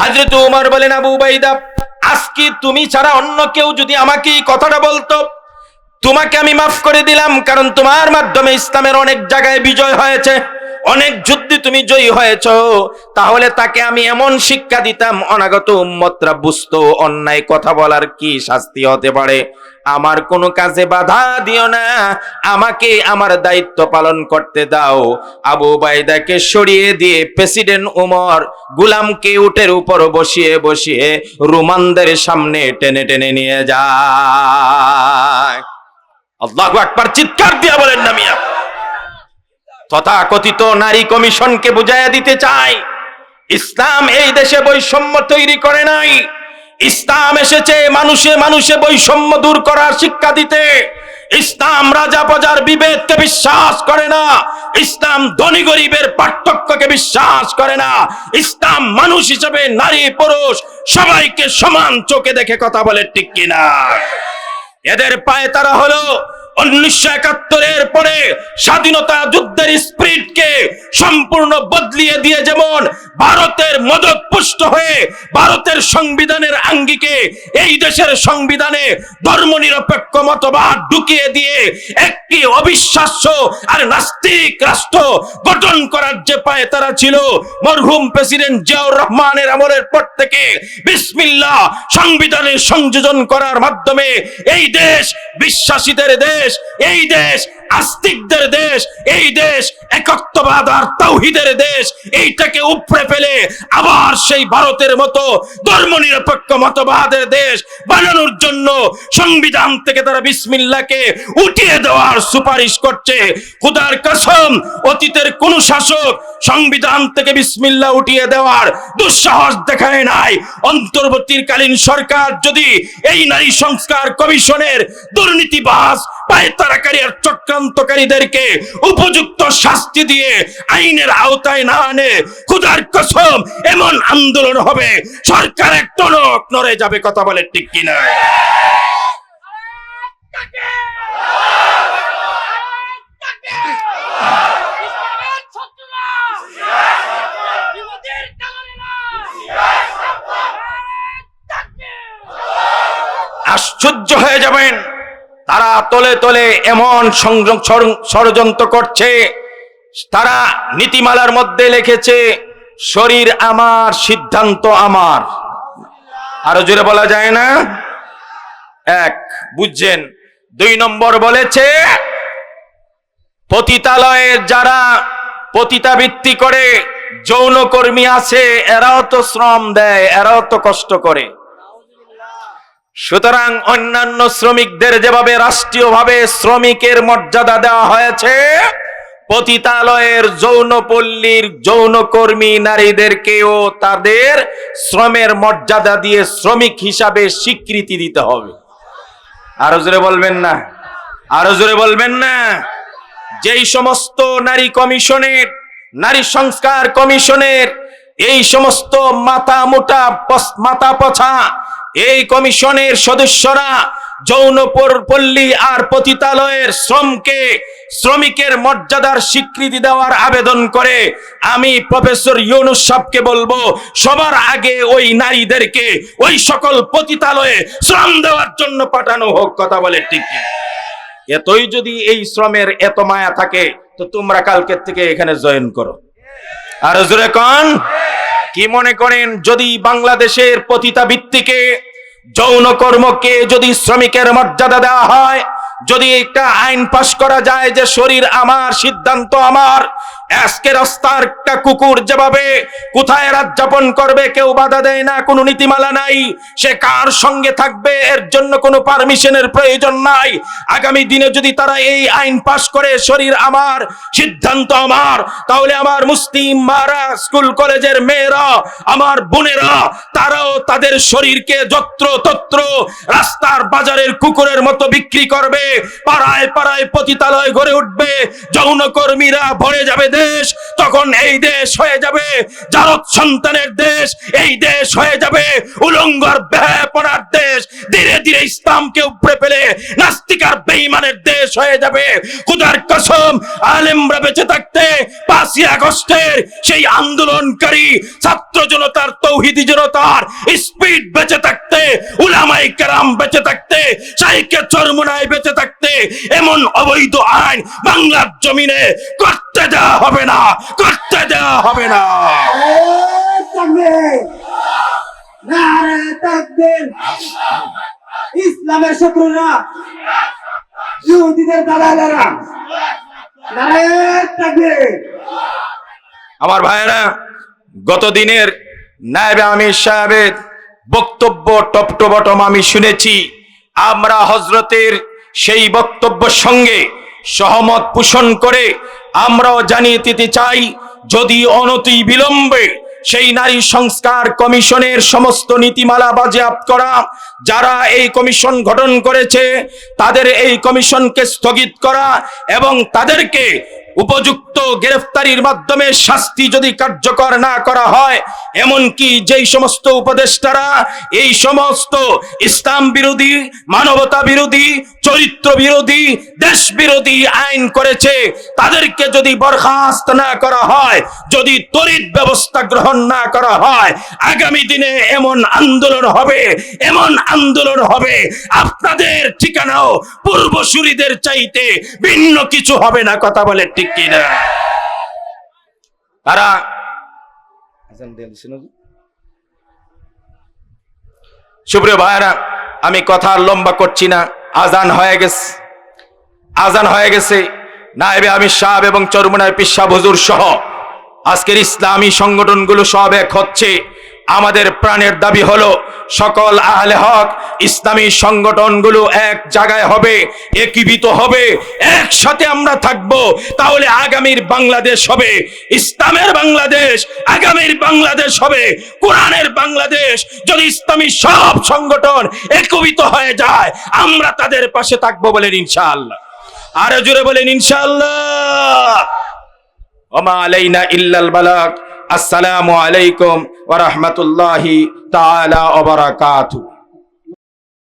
হাজরত উমার বলেন, আবু বাইদা আজকে তুমি ছাড়া অন্য কেউ যদি আমাকে এই কথাটা বলতো, তোমাকে আমি মাফ করে দিলাম, কারণ তোমার মাধ্যমে ইসলামের অনেক জায়গায় বিজয় হয়েছে। অনেক যুদ্ধে তুমি জয়ী হয়েছ, তাহলে তাকে আমি এমন শিক্ষা দিতাম, অনাগত উম্মতরা বুঝতো, অন্যায় কথা বলার কি শাস্তি হতে পারে। আমার কোনো কাজে বাধা দিও না, আমাকে আমার দায়িত্ব পালন করতে দাও। আবু বাইদাকে সরিয়ে দিয়ে প্রেসিডেন্ট উমর গুলামকে উটের উপর বসিয়ে বসিয়ে রোমানদের সামনে টেনে টেনে নিয়ে যায়। আল্লাহু আকবার, চিৎকার দিয়া বলেন না মিয়া। তথাকথিত নারী কমিশনকে বুঝাইয়া দিতে চাই। ইসলাম এই দেশে বৈষম্য তৈরি করে নাই। ইসলাম এসেছে মানুষে মানুষে বৈষম্য দূর করার শিক্ষা দিতে। ইসলাম রাজা প্রজার বিভেদকে বিশ্বাস করে না। ইসলাম ধনী গরিবের পার্থক্যকে বিশ্বাস করে না। ইসলাম মানুষ হিসেবে নারী, পুরুষ সবাইকে সমান চোখে দেখে কথা বলে, ঠিক কিনা? এদের পায়ে তারা হলো উনিশশো একাত্তরের পরে স্বাধীনতা যুদ্ধের স্পিরিটকে সম্পূর্ণ বদলিয়ে দিয়ে যেমন ভারতের মদত পুষ্ট হয়ে ভারতের সংবিধানের আঙ্গিকে এই দেশের সংবিধানে ধর্মনিরপেক্ষ মতবাদ ঢুকিয়ে দিয়ে একটি অবিশ্বাস্য আর নাস্তিক রাষ্ট্র গঠন করার যে পায়ে তারা ছিল, মরহুম প্রেসিডেন্ট জিয়াউর রহমানের আমলের পর থেকে বিসমিল্লাহ সংবিধানের সংযোজন করার মাধ্যমে এই দেশ, বিশ্বাসীদের দেশ, এই দেশ আস্তিকদের দেশ, এই দেশ একত্ববাদ আর তৌহিদের দেশ, এইটাকে উপড়ে ফেলে আবার সেই ভারতের মতো ধর্মনিরপেক্ষ মতবাদের দেশ বানানোর জন্য সংবিধান থেকে তারা বিসমিল্লাহকে উঠিয়ে দেওয়ার সুপারিশ করছে। খুদার কসম, অতীতের কোন শাসক সংবিধান থেকে বিসমিল্লাহ উঠিয়ে দেওয়ার দুঃসাহস দেখায় নাই। অন্তর্বর্তীকালীন সরকার যদি এই নারী সংস্কার কমিশনের দুর্নীতিবাজ পায়তারাকারী আর চক্রান্তকারীদেরকে উপযুক্ত শাস্তি দিয়ে আইনের আওতায় না আনে। খুদার কসম, এমন আন্দোলন হবে, সরকার টনক নড়ে যাবে, কথা বলে ঠিক কিনা? আশ্চর্য হয়ে যাবেন। তারা তলে তলে এমন ষড়যন্ত্র করছে। তারা নীতিমালার মধ্যে লিখেছে, শরীর আমার, সিদ্ধান্ত আমার। আরও জোরে বলা যায় না? এক, বুঝছেন? দুই নম্বর বলেছে পতিতালয়ের যারা পতিতাবৃত্তি করে, যৌনকর্মী আছে, এরাও তো শ্রম দেয়, এরাও তো কষ্ট করে। সুতরাং অন্যান্য শ্রমিকদের যেভাবে রাষ্ট্রীয়ভাবে শ্রমিকের মর্যাদা দেওয়া হয়েছে, পতিতালয়ের যৌনপল্লীর যৌনকর্মী নারীদেরকেও তাদের শ্রমের মর্যাদা দিয়ে শ্রমিক হিসাবে স্বীকৃতি দিতে হবে। আরও জোরে বলবেন না, আরও জোরে বলবেন না। যেই সমস্ত নারী কমিশনের, নারী সংস্কার কমিশনের, এই সমস্ত মাথা মোটা মাথা পছা এই কমিশনের সদস্যরা যৌনপুর পল্লী আর পতিতালয়ের শ্রমকে শ্রমিকের মর্যাদার স্বীকৃতি দেওয়ার আবেদন করে। আমি প্রফেসর ইউনুস বলব, সবার আগে ওই নারীদেরকে ওই সকল পতিতালয়ে শ্রম দেওয়ার জন্য পাঠানো হোক, কথা বলে ঠিক এতই যদি এই শ্রমের এত মায়া থাকে, তো তোমরা কালকের থেকে এখানে জয়েন করো। আর জোরে কন। কি মনে করেন যদি বাংলাদেশের পতিতা ভিত্তিকে যৌন কর্মকে যদি শ্রমিকের মর্যাদা দেওয়া হয়, যদি একটা আইন পাশ করা যায় যে শরীর আমার, সিদ্ধান্ত আমার আজকে রাস্তার একটা কুকুর যেভাবে কোথায় রাত যাপন করবে, কেউ বাধা দেয় না, কোনো নীতিমালা নাই। সে কার সঙ্গে থাকবে, এর জন্য কোনো পারমিশনের প্রয়োজন নাই। আগামী দিনে যদি তারা এই আইন পাশ করে, শরীর আমার, সিদ্ধান্ত আমার, তাহলে আমার মুসলিম মারা, স্কুল কলেজের মেয়েরা, আমার বোনেরা, তারাও তাদের শরীরকে যত্র তত্র রাস্তার বাজারের কুকুরের মতো বিক্রি করবে, পাড়ায় পাড়ায় পতিতালয় গড়ে উঠবে, যৌনকর্মীরা ভরে যাবে দেশ, তখন এই দেশ হয়ে যাবে জারত সন্তানের দেশ, এই দেশ হয়ে যাবে উলঙ্গর পড়ার দেশ। ধীরে ধীরে ইসলামকে উপরে ফেলে নাস্তিকার বেঈমানের দেশ হয়ে যাবে। খুদার কসম, আলেমরা বেঁচে থাকতে পাঁচই আগস্টের সেই আন্দোলনকারী ছাত্র জনতার, তৌহিদি জনতার স্পিড বেঁচে থাকতে উলামাই কেরাম বেঁচে থাকতে চরমুনায় বেঁচে থাকতে এমন অবৈধ আইন বাংলার জমিনে করতে দেওয়া হবে না করতে দেওয়া হবে না। ইসলামের শত্রুরা ইহুদিদের দালালেরা আমার ভাইয়েরা গত দিনের নায়েবে আমির সাহেবের বক্তব্য টপ টু আমি শুনেছি। আমরা হজরতের সেই বক্তব্যের সঙ্গে সহমত পোষণ করে আমরাও জানিয়ে দিতে চাই, যদি অনতি বিলম্বে সেই নারী সংস্কার কমিশনের সমস্ত নীতিমালা বাজেয়াপ্ত করা, যারা এই কমিশন গঠন করেছে, তাদের এই কমিশনকে স্থগিত করা এবং তাদেরকে উপযুক্ত গ্রেফতারির মাধ্যমে শাস্তি যদি কার্যকর না করা হয়, এমনকি যেই সমস্ত উপদেষ্টারা, এই সমস্ত ইসলাম বিরোধী, মানবতা বিরোধী, চরিত্র বিরোধী, দেশ বিরোধী আইন করেছে, তাদেরকে যদি বরখাস্ত না করা হয়, যদি তড়িৎ ব্যবস্থা গ্রহণ না করা হয়, আগামী দিনে এমন আন্দোলন হবে, এমন আন্দোলন হবে, আপনাদের ঠিকানাও পূর্বসূরিদের চাইতে ভিন্ন কিছু হবে না, কথা বলে ঠিক কিনা? তারা সুপ্রিয় ভাইরা আমি কথা লম্বা করছি না। আজান হয়ে গেছে। আজান হয়ে গেছে। নায়েবে আমি সাহেব এবং চরমুনায় পিসা হুজুর সহ আজকের ইসলামী সংগঠনগুলো সব এক হচ্ছে। আমাদের প্রাণের দাবি হলো, সকল আহলে হক ইসলামী সংগঠনগুলো এক জায়গায় হবে, একীভূত হবে, একসাথে আমরা থাকব। তাহলে আগামীর বাংলাদেশ হবে, ইসলামের বাংলাদেশ, আগামীর বাংলাদেশ হবে, কোরআনের বাংলাদেশ। যদি ইসলামী সব সংগঠন একীভূত হয়ে যায়, আমরা তাদের পাশে থাকব বলেন ইনশাআল্লাহ। আরও জোরে বলেন ইনশাআল্লাহ। ওমা আলাইনা ইল্লাল বালাগ। আসসালামু আলাইকুম। ওয়া তালা ওবরাকাতু